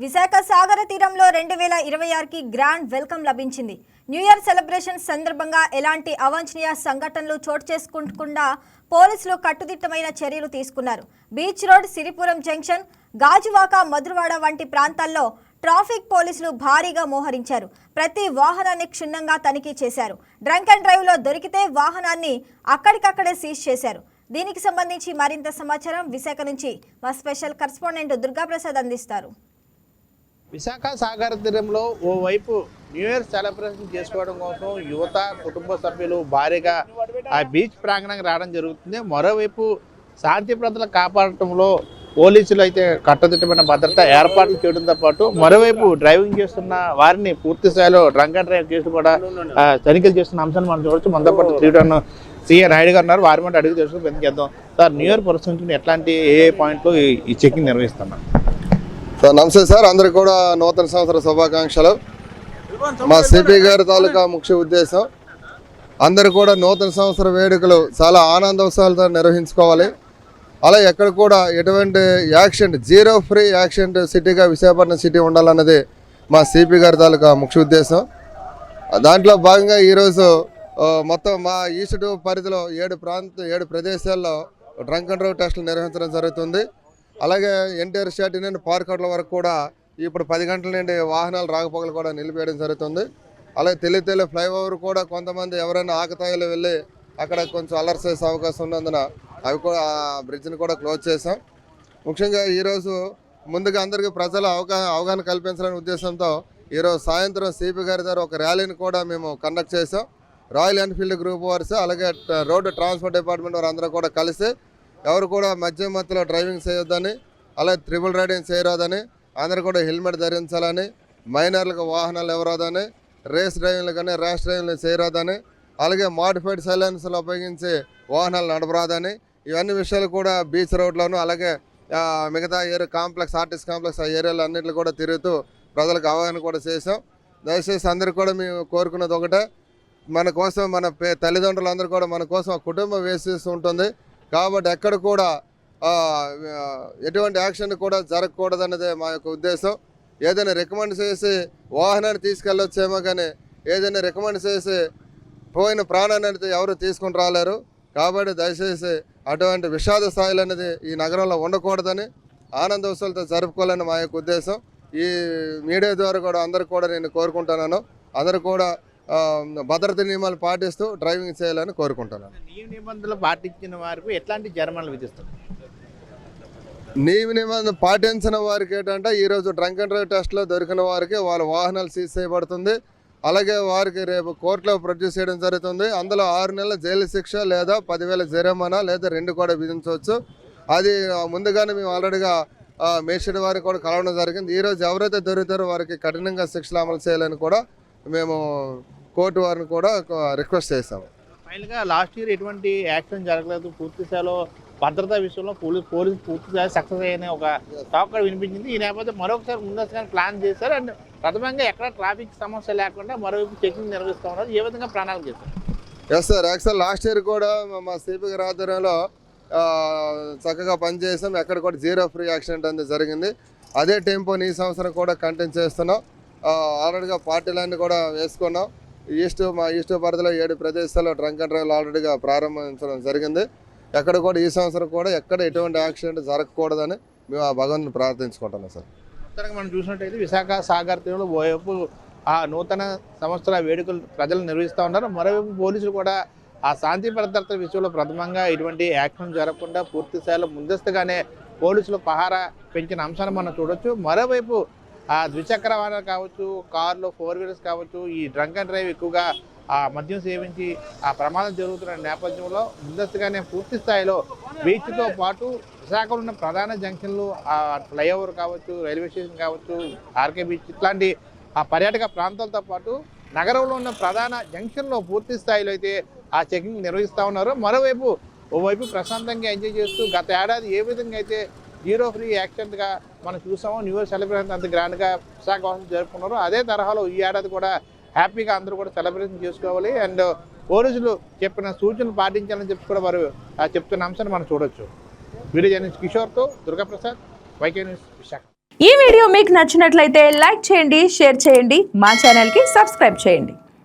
విశాఖ సాగర తీరంలో రెండు వేల ఇరవై ఆరుకి గ్రాండ్ వెల్కమ్ లభించింది. న్యూ ఇయర్ సెలబ్రేషన్ సందర్భంగా ఎలాంటి అవాంఛనీయ సంఘటనలు చోటు చేసుకుంటకుండా పోలీసులు కట్టుదిట్టమైన చర్యలు తీసుకున్నారు. Beach road Siripuram junction Gajuwaka Madhurawada వంటి ప్రాంతాల్లో ట్రాఫిక్ పోలీసులు భారీగా మోహరించారు. ప్రతి వాహనాన్ని క్షుణ్ణంగా తనిఖీ చేశారు. డ్రంక్ అండ్ డ్రైవ్లో దొరికితే వాహనాన్ని అక్కడికక్కడే సీజ్ చేశారు. దీనికి సంబంధించి మరింత సమాచారం విశాఖ నుంచి మా స్పెషల్ కరస్పాండెంట్ దుర్గాప్రసాద్ అందిస్తారు. విశాఖ సాగర్ తీరంలో ఓవైపు న్యూ ఇయర్ సెలబ్రేషన్ చేసుకోవడం కోసం యువత కుటుంబ సభ్యులు భారీగా ఆ బీచ్ ప్రాంగణానికి రావడం జరుగుతుంది. మరోవైపు శాంతి భద్రతలు కాపాడటంలో పోలీసులు అయితే కట్టదిట్టమైన భద్రత ఏర్పాట్లు చేయడంతో పాటు మరోవైపు డ్రైవింగ్ చేస్తున్న వారిని పూర్తి స్థాయిలో డ్రంక్ డ్రైవ్ చేసి కూడా తనిఖీలు చేస్తున్న అంశాన్ని మనం చూడొచ్చు. మనతో పాటు త్రీ సీఏ నాయుడు గారు ఉన్నారు వారి మాట అడిగి తెలుసుకుని పెద్ద చేద్దాం. సార్ న్యూ ఇయర్ పురస్కరించుకుని ఎట్లాంటి ఏ ఏ పాయింట్లు ఈ- చెక్కింగ్ చెకింగ్ నిర్వహిస్తున్నారు? సార్ నమస్తే సార్ అందరికి కూడా నూతన సంవత్సర శుభాకాంక్షలు. మా సిపి గారి తాలూకా ముఖ్య ఉద్దేశం అందరు కూడా నూతన సంవత్సర వేడుకలు చాలా ఆనందోత్సవాలతో నిర్వహించుకోవాలి. అలా ఎక్కడ కూడా ఎటువంటి యాక్సిడెంట్ జీరో ఫ్రీ యాక్సిడెంట్ సిటీగా విశాఖపట్నం సిటీ ఉండాలన్నది మా సిపి గారి తాలూకా ముఖ్య ఉద్దేశం. దాంట్లో భాగంగా ఈరోజు మొత్తం మా ఈస్టు పరిధిలో ఏడు ప్రాంత ఏడు ప్రదేశాల్లో డ్రంక్ అండ్ డ్రైవ్ టెస్టులు నిర్వహించడం జరుగుతుంది. అలాగే ఎన్టీఆర్ స్టాట్ నుండి పార్కౌట్ల వరకు కూడా ఇప్పుడు పది గంటల నుండి వాహనాలు రాకపోకలు కూడా నిలిపేయడం జరుగుతుంది. అలాగే తెలియ తెలియ ఫ్లైఓవర్ కూడా కొంతమంది ఎవరైనా ఆకతాయిలు వెళ్ళి అక్కడ కొంచెం అలర్ట్ చేసే అవకాశం ఉన్నందున అవి కూడా ఆ బ్రిడ్జ్ని కూడా క్లోజ్ చేసాం ముఖ్యంగా ఈరోజు ముందుగా అందరికీ ప్రజల అవగాహన అవగాహన కల్పించాలనే ఉద్దేశంతో ఈరోజు సాయంత్రం సిపి గారి దగ్గర ఒక ర్యాలీని కూడా మేము కండక్ట్ చేసాం రాయల్ ఎన్ఫీల్డ్ గ్రూప్ వారిస్ అలాగే రోడ్డు ట్రాన్స్పోర్ట్ డిపార్ట్మెంట్ వారు అందరూ కూడా కలిసి ఎవరు కూడా మధ్య మధ్యలో డ్రైవింగ్ చేయొద్దని అలాగే త్రిబుల్ రైడింగ్ చేయరాదని అందరూ కూడా హెల్మెట్ ధరించాలని మైనర్లకు వాహనాలు ఎవరాదని రేస్ డ్రైవింగ్లు కానీ ర్యాష్ డ్రైవింగ్లు చేయరాదని అలాగే మాడిఫైడ్ సైలెన్స్లు ఉపయోగించి వాహనాలు నడపరాదని ఇవన్నీ విషయాలు కూడా బీచ్ రోడ్లోను అలాగే మిగతా ఏరియా కాంప్లెక్స్ ఆర్టిస్ట్ కాంప్లెక్స్ ఆ ఏరియాలు అన్నింటిలో కూడా తిరుగుతూ ప్రజలకు అవగాహన కూడా చేసాం దయచేసి అందరూ కూడా మేము కోరుకున్నది ఒకటే మన కోసం మన పే కూడా మన కోసం ఆ కుటుంబం వేసేస్తూ ఉంటుంది కాబట్టి ఎక్కడ కూడా ఎటువంటి యాక్షన్ కూడా జరగకూడదన్నదే మా యొక్క ఉద్దేశం. ఏదైనా రికమెండ్ చేసి వాహనాన్ని తీసుకెళ్ళొచ్చేమో కానీ ఏదైనా రికమెండ్ చేసి పోయిన ప్రాణాన్ని అయితే ఎవరు తీసుకుని రాలేరు. కాబట్టి దయచేసి అటువంటి విషాద స్థాయిలు అనేది ఈ నగరంలో ఉండకూడదని ఆనందోత్సవాలతో జరుపుకోవాలని మా యొక్క ఉద్దేశం. ఈ మీడియా ద్వారా కూడా అందరు కూడా నేను కోరుకుంటున్నాను. అందరూ కూడా భద్రత నియమాలు పాటిస్తూ డ్రైవింగ్ చేయాలని కోరుకుంటున్నాను. నియమ నిబంధనలు పాటించిన వారికి ఎట్లాంటి జరిమానాలు విధిస్తారు నియమ నిబంధన పాటించిన వారికి ఏంటంటే ఈరోజు డ్రంక్ అండ్ డ్రైవ్ టెస్ట్లో దొరికిన వారికి వాళ్ళ వాహనాలు సీజ్ చేయబడుతుంది. అలాగే వారికి రేపు కోర్టులో ప్రొడ్యూస్ చేయడం జరుగుతుంది. అందులో ఆరు నెలల జైలు శిక్ష లేదా పదివేల జరిమానా లేదా రెండు కూడా విధించవచ్చు. అది ముందుగానే మేము ఆల్రెడీగా మేషన్ వారికి కూడా కలవడం జరిగింది. ఈరోజు ఎవరైతే దొరుకుతారో వారికి కఠినంగా శిక్షలు అమలు చేయాలని కూడా మేము కోర్టు వారిని కూడా రిక్వెస్ట్ చేశాము ఫైనల్గా లాస్ట్ ఇయర్ ఎటువంటి యాక్షన్ జరగలేదు. పూర్తి స్థాయిలో భద్రతా విషయంలో పోలీస్ పోలీస్ పూర్తి స్థాయి సక్సెస్ అయిన ఒక టాక్ వినిపించింది. ఈ నేపథ్యం మరొకసారి ముందస్తుగా ప్లాన్ చేశారు. అండ్ ప్రథమంగా ఎక్కడ ట్రాఫిక్ సమస్య లేకుండా మరోవైపు చెకింగ్ నిర్వహిస్తూ ఉన్నారు. ఏ విధంగా ప్రణాళిక చేస్తారు yes sir actual last year కూడా మా- సిపి గారి ఆధ్వర్యంలో చక్కగా పనిచేసాం. ఎక్కడ కూడా జీరో ఫ్రీ యాక్సిడెంట్ అనేది జరిగింది. అదే టెంపోని ఈ సంవత్సరం కూడా కంటిన్యూ చేస్తున్నాం. ఆల్రెడీగా పార్టీలన్నీ కూడా వేసుకున్నాం. ఈస్ట్ మా ఈస్ట్ పరిధిలో ఏడు ప్రదేశాల్లో డ్రంక్ అండ్ డ్రైవ్ ఆల్రెడీగా ప్రారంభించడం జరిగింది. ఎక్కడ కూడా ఈ సంవత్సరం కూడా ఎక్కడ ఎటువంటి యాక్సిడెంట్ జరగకూడదని మేము ఆ భగవంతుని ప్రార్థించుకుంటున్నాం సార్. మొత్తంగా మనం చూసినట్టయితే విశాఖ సాగర్ తీరంలో ఓవైపు ఆ నూతన సంవత్సర వేడుకలు ప్రజలు నిర్వహిస్తూ ఉన్నారు. మరోవైపు పోలీసులు కూడా ఆ శాంతి భద్రత విషయంలో ప్రథమంగా ఇటువంటి యాక్షన్ జరగకుండా పూర్తిస్థాయిలో ముందస్తుగానే పోలీసులు పహారా పెంచిన అంశాన్ని మనం చూడొచ్చు. మరోవైపు ఆ ద్విచక్ర వాహనాలు కావచ్చు కార్లు ఫోర్ వీలర్స్ కావచ్చు ఈ డ్రంక్ అండ్ డ్రైవ్ ఎక్కువగా ఆ మద్యం సేవించి ఆ ప్రమాదం జరుగుతున్న నేపథ్యంలో ముందస్తుగానే పూర్తి స్థాయిలో బీచ్తో పాటు విశాఖలో ఉన్న ప్రధాన జంక్షన్లు ఆ ఫ్లైఓవర్ కావచ్చు రైల్వే స్టేషన్ కావచ్చు ఆర్కే బీచ్ ఇట్లాంటి ఆ పర్యాటక ప్రాంతాలతో పాటు నగరంలో ఉన్న ప్రధాన జంక్షన్లో పూర్తి స్థాయిలో అయితే ఆ చెకింగ్ నిర్వహిస్తూ ఉన్నారు. మరోవైపు ఓవైపు ప్రశాంతంగా ఎంజాయ్ చేస్తూ గత ఏడాది ఏ విధంగా అయితే జీరో ఫ్రీ యాక్సిడెంట్గా మనం చూసామో. న్యూ ఇయర్ సెలబ్రేషన్ అంత గ్రాండ్గా విశాఖపట్నం జరుపుకున్నారు. అదే తరహాలో ఈ ఏడాది కూడా హ్యాపీగా అందరూ కూడా సెలబ్రేషన్ చేసుకోవాలి. అండ్ పోలీసులు చెప్పిన సూచనలు పాటించాలని చెప్పి కూడా వారు ఆ, చెప్తున్న అంశాన్ని మనం చూడొచ్చు. వీడియో జర్నలిస్ట్ కిషోర్తో దుర్గాప్రసాద్ వైకే న్యూస్ విశాఖ. ఈ వీడియో మీకు నచ్చినట్లయితే లైక్ చేయండి షేర్ చేయండి. మా ఛానల్కి సబ్స్క్రైబ్ చేయండి.